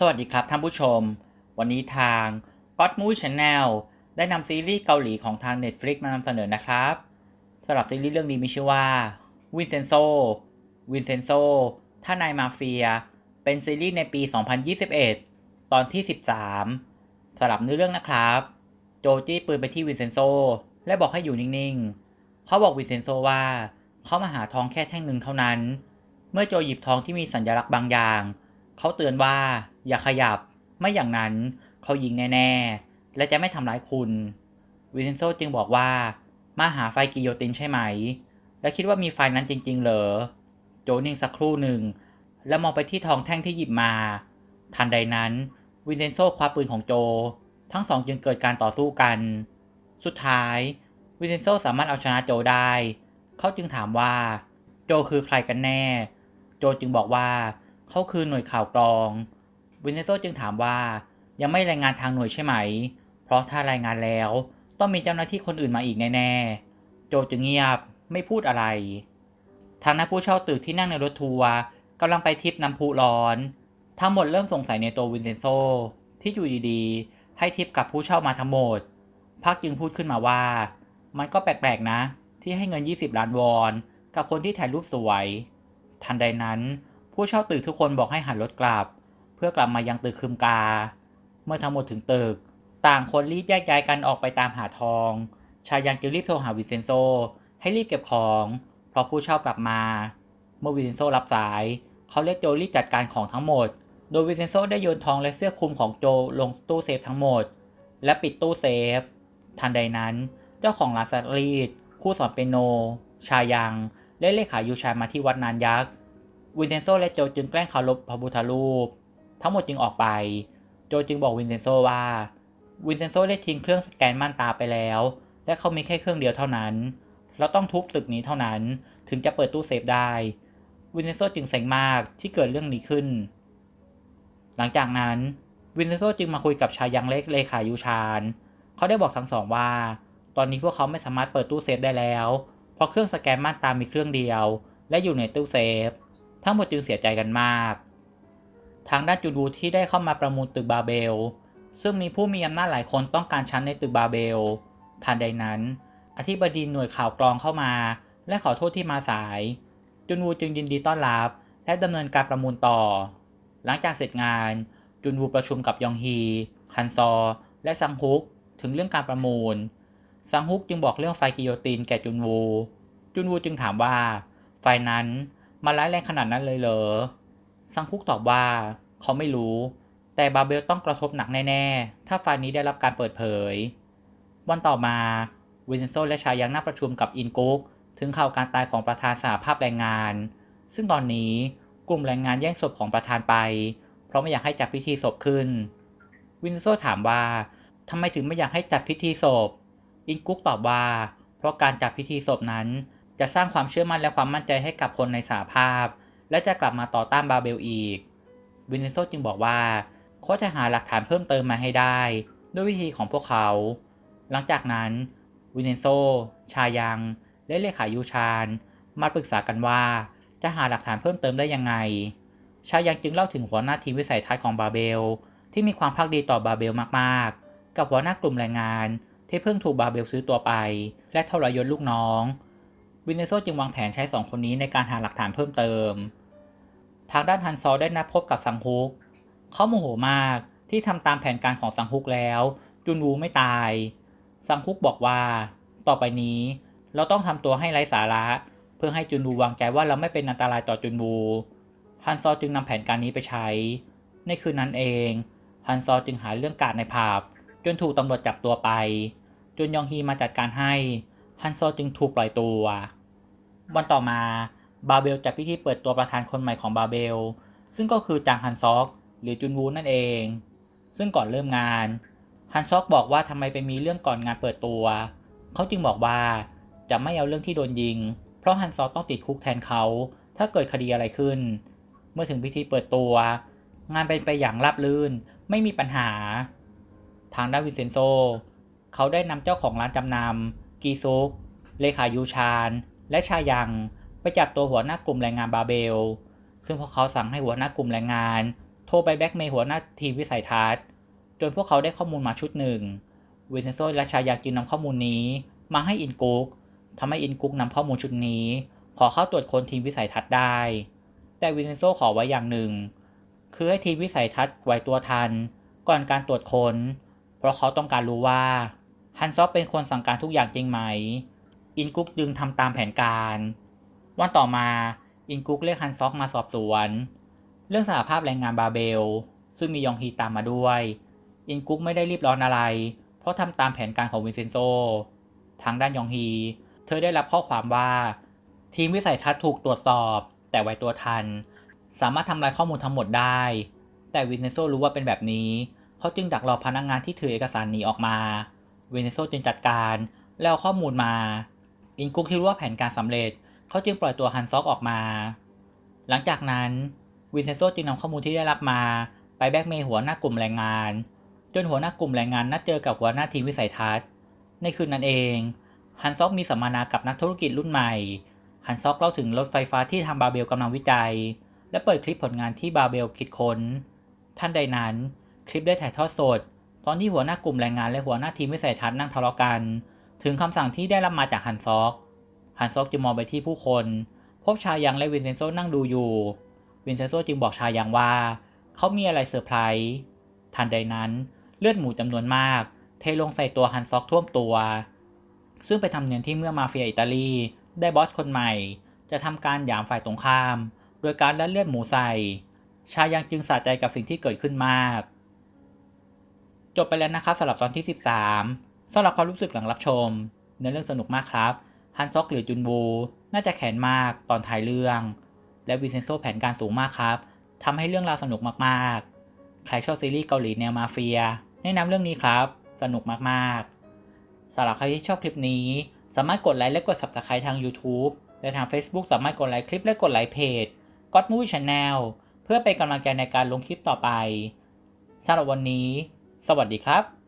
สวัสดีครับท่านผู้ชม วันนี้ทาง God Movie Channel ได้นำซีรีส์เกาหลีของทาง Netflix มานำเสนอนะครับสำหรับซีรีส์เรื่องนี้มีชื่อว่า Vincenzo Vincenzo ท่านายมาเฟีย เป็นซีรีส์ในปี 2021 ตอนที่ 13สำหรับเนื้อเรื่องนะครับ โจจี้ปืนไปที่วินเซนโซและบอกให้อยู่นิ่งๆ เขาบอกวินเซนโซว่า เขามาหาทองแค่แท่งหนึ่งเท่านั้น เมื่อโจหยิบทองที่มีสัญลักษณ์บางอย่าง เขาเตือนว่าอย่าขยับไม่อย่างนั้นเขายิงแน่ๆ และจะไม่ทำร้ายคุณ วินเซนโซจึงบอกว่า มาหาไฟกิโยตินใช่ไหม และคิดว่ามีไฟนั้นจริง ๆ เหรอ โจนิ่งสักครู่หนึ่ง แล้วมองไปที่ทองแท่งที่หยิบมา ทันใดนั้น วินเซนโซคว้าปืนของโจ ทั้งสองจึงเกิดการต่อสู้กัน สุดท้าย วินเซนโซสามารถเอาชนะโจได้ เขาจึงถามว่า โจคือใครกันแน่ โจจึงบอกว่า เขาคือหน่วยข่าวกรอง วินเซนโซจึงถามว่ายังไม่รายงานทางหน่วยใช่ไหม เพราะถ้ารายงานแล้วต้องมีเจ้าหน้าที่คนอื่นมาอีกแน่ๆ โจจึงเงียบไม่พูดอะไร ทางนักผู้เช่าตึกที่นั่งในรถทัวร์กำลังไปทริปน้ำพุร้อน ทั้งหมดเริ่มสงสัยในตัววินเซนโซ ที่อยู่ดีๆ ให้ทิปกับผู้เช่ามาทั้งหมด พักจึงพูดขึ้นมาว่า มันก็แปลกๆนะ ที่ให้เงิน 20 ล้านวอน กับคนที่ถ่ายรูปสวย ทันใดนั้น ผู้เช่าตึกทุกคนบอกให้หันรถกลับ เพื่อกลับมายังตึกคืมกา เมื่อทั้งหมดถึงตึก ต่างคนรีบแยกย้ายกันออกไปตามหาทอง ชายยังจึงรีบโทรหาวิเซนโซ ให้รีบเก็บของ เพราะผู้เช่ากลับมา เมื่อวิเซนโซรับสาย เขาเรียกโจรีบจัดการของทั้งหมด โดยวิเซนโซได้โยนทองและเสื้อคลุมของโจลงตู้เซฟทั้งหมด และปิดตู้เซฟ ทันใดนั้น เจ้าของร้านซัตรีดผู้สอนเปียโน ชายังและเลขายูชายมาที่วัดนานยักษ์ วินเซนโซและโจจึงแกล้งเคารพพระพุทธรูป ทั้งหมดจึงออกไป โจจึงบอกวินเซนโซว่า วินเซนโซได้ทิ้งเครื่องสแกนม่านตาไปแล้ว และเขามีแค่เครื่องเดียวเท่านั้น เราต้องทุบตึกนี้เท่านั้น ถึงจะเปิดตู้เซฟได้ วินเซนโซจึงเซ็งมากที่เกิดเรื่องนี้ขึ้น หลังจากนั้น วินเซนโซจึงมาคุยกับชายยังเล็กเลขายูชานเขาได้บอกทั้งสองว่า ตอนนี้พวกเขาไม่สามารถเปิดตู้เซฟได้แล้ว เพราะเครื่องสแกนม่านตามีเครื่องเดียว และอยู่ในตู้เซฟ ทั้งหมดจึงเสียใจกันมาก ทางด้านจูดูที่ได้เข้ามาประมูลตึกบาเบล ซึ่งมีผู้มีอำนาจหลายคนต้องการชั้นในตึกบาเบล ทันใดนั้น อธิบดีหน่วยข่าวกรองเข้ามา และขอโทษที่มาสาย จุนวูจึงยินดีต้อนรับ และดำเนินการประมูลต่อ หลังจากเสร็จงาน จุนวูประชุมกับยองฮีฮันซอ และซังฮุกถึงเรื่องการประมูล ซังฮุกจึงบอกเรื่องไฟกิโยตินแก่จุนวู จุนวูจึงถามว่า ไฟนั้น มันร้ายแรงขนาดนั้นเลยเหรอ ซังฮุกตอบว่า เขาไม่รู้ แต่บาเบลต้องกระทบหนักแน่ ๆ ถ้าไฟนี้ได้รับการเปิดเผย วันต่อมาวินเซนโซและชายยังนั่งประชุมกับอินกุ๊กถึงข่าวการตายของประธานสหภาพแรงงาน ซึ่งตอนนี้กลุ่มแรงงานแย่งศพของประธานไป เพราะไม่อยากให้จัดพิธีศพขึ้น วินเซนโซถามว่าทำไมถึงไม่อยากให้จัดพิธีศพ อินกุ๊กตอบว่า เพราะการจัดพิธีศพนั้น จะสร้างความเชื่อมั่นและความมั่นใจให้กับคนในสหภาพ และจะกลับมาต่อต้านบาเบลอีก วินเซนโซจึงบอกว่า เขาจะหาหลักฐานเพิ่มเติมมาให้ได้ ด้วยวิธีของพวกเขา หลังจากนั้น วินเซนโซ ชายัง และเลขายูชานมาปรึกษากันว่า จะหาหลักฐานเพิ่มเติมได้ยังไง ชายังจึงเล่าถึงหัวหน้าทีมวิสัยทัศน์ของบาเบล ที่มีความพักดีต่อบาเบลมากๆ กับหัวหน้ากลุ่มแรงงานที่เพิ่งถูกบาเบลซื้อตัวไป และทรยศลูกน้อง วินเนโซจึงวางแผนใช้สองคนนี้ในการหาหลักฐานเพิ่มเติม ทางด้านฮันซอได้นัดพบกับซังฮุก เขาโมโหมากที่ทำตามแผนการของซังฮุกแล้ว จุนวูไม่ตาย ซังฮุกบอกว่า ต่อไปนี้ เราต้องทำตัวให้ไร้สาระ เพื่อให้จุนวูวางใจว่าเราไม่เป็นอันตรายต่อจุนวูฮันซอจึงนำแผนการนี้ไปใช้ ในคืนนั้นเอง ฮันซอจึงหาเรื่องการในผับจนถูกตำรวจจับตัวไป จนยองฮีมาจัดการให้ ฮันซอจึงถูกปล่อยตัว วันต่อมาบาเบลจัดพิธีเปิดตัวประธานคนใหม่ของบาเบล ซึ่งก็คือจางฮันซอก หรือจุนวูนั่นเอง ซึ่งก่อนเริ่มงาน ฮันซอกบอกว่าทำไมไปมีเรื่องก่อนงานเปิดตัว เขาจึงบอกว่าจะไม่เอาเรื่องที่โดนยิง เพราะฮันซอกต้องติดคุกแทนเขา ถ้าเกิดคดีอะไรขึ้น เมื่อถึงพิธีเปิดตัว งานเป็นไปอย่างราบรื่น ไม่มีปัญหา ทางด้านวินเซนโซ เขาได้นำเจ้าของร้านจำนำกีซุกเลขายูชาน และชายังไปจับตัวหัวหน้ากลุ่มแรงงานบาเบล ซึ่งพวกเขาสั่งให้หัวหน้ากลุ่มแรงงาน โทรไปแบ็กเมย์หัวหน้าทีมวิสัยทัศน์ จนพวกเขาได้ข้อมูลมาชุดหนึ่งวินเซนโซและชายาจึงนำข้อมูลนี้ มาให้อินกุกทำให้อินกุกนำข้อมูลชุดนี้ ขอเข้าตรวจค้นทีมวิสัยทัศน์ได้ แต่วินเซนโซขอไว้อย่างหนึ่ง คือให้ทีมวิสัยทัศน์ไหวตัวทัน ก่อนการตรวจค้น เพราะเขาต้องการรู้ว่าฮันซอกเป็นคนสั่งการทุกอย่างจริงไหม อินกุ๊กจึงทำตามแผนการ วันต่อมาอินกุ๊กเรียกฮันซอกมาสอบสวน เรื่องสหภาพแรงงานบาเบล ซึ่งมียองฮีตามมาด้วย อินกุ๊กไม่ได้รีบร้อนอะไร เพราะทำตามแผนการของวินเซนโซ ทางด้านยองฮี เธอได้รับข้อความว่า ทีมวิสัยทัศน์ถูกตรวจสอบ แต่ไวตัวทัน สามารถทำลายข้อมูลทั้งหมดได้ แต่วินเซนโซรู้ว่าเป็นแบบนี้ เขาจึงดักรอพนักงงานที่ถือเอกสารหนีออกมาวินเซนโซจึงจัดการแล้วข้อมูลมา อินกุกที่รู้ว่าแผนการสำเร็จ เขาจึงปล่อยตัวฮันซอกออกมา หลังจากนั้นวินเซนโซจึงนำข้อมูลที่ได้รับมา ไปแบกเมย์หัวหน้ากลุ่มแรงงาน จนหัวหน้ากลุ่มแรงงานนัดเจอกับหัวหน้าทีมวิสัยทัศน์ ในคืนนั้นเองฮันซอกมีสัมมนากับนักธุรกิจรุ่นใหม่ฮันซอกเล่าถึงรถไฟฟ้าที่ทางบาเบลกำลังวิจัย และเปิดคลิปผลงานที่บาเบลคิดค้น ท่านใดนั้น คลิปได้ถ่ายทอดสด ตอนที่หัวหน้ากลุ่มแรงงานและหัวหน้าทีมวิสัยทัศน์นั่งทะเลาะกัน ถึงคำสั่งที่ได้รับมาจากฮันซอก ฮันซอกจึงมองไปที่ผู้คน พบชายังและวินเซนโซนั่งดูอยู่ วินเซนโซจึงบอกชายังว่า เขามีอะไรเซอร์ไพรส์ ทันใดนั้นเลือดหมูจำนวนมาก เทลงใส่ตัวฮันซอกท่วมตัว ซึ่งไปนธรรมเนียมที่เมื่อมาเฟียอิตาลีได้บอสคนใหม่ จะทำการหยามฝ่ายตรงข้าม โดยการละเลือดหมูใส่ ชายังจึงสะใจกับสิ่งที่เกิดขึ้นมาก จบไปแล้วนะครับสำหรับตอนที่ 13 สำหรับความรู้สึกหลังรับชมเนื้อเรื่องสนุกมากครับฮันซอกหรือจุนบูน่าจะแขนมากตอนท้ายเรื่อง และวินเซนโซแผนการสูงมากครับทำให้เรื่องราวสนุกมากๆ ใครชอบซีรีส์เกาหลีแนวมาเฟีย แนะนำเรื่องนี้ครับ สนุกมากๆสำหรับใครที่ชอบคลิปนี้ สามารถกดไลค์และกด subscribe ทาง YouTube และทาง Facebook สามารถกดไลค์คลิปและกดไลค์เพจ God Movie Channel เพื่อเป็นกำลังใจในการลงคลิปต่อไปสำหรับวันนี้ สวัสดีครับ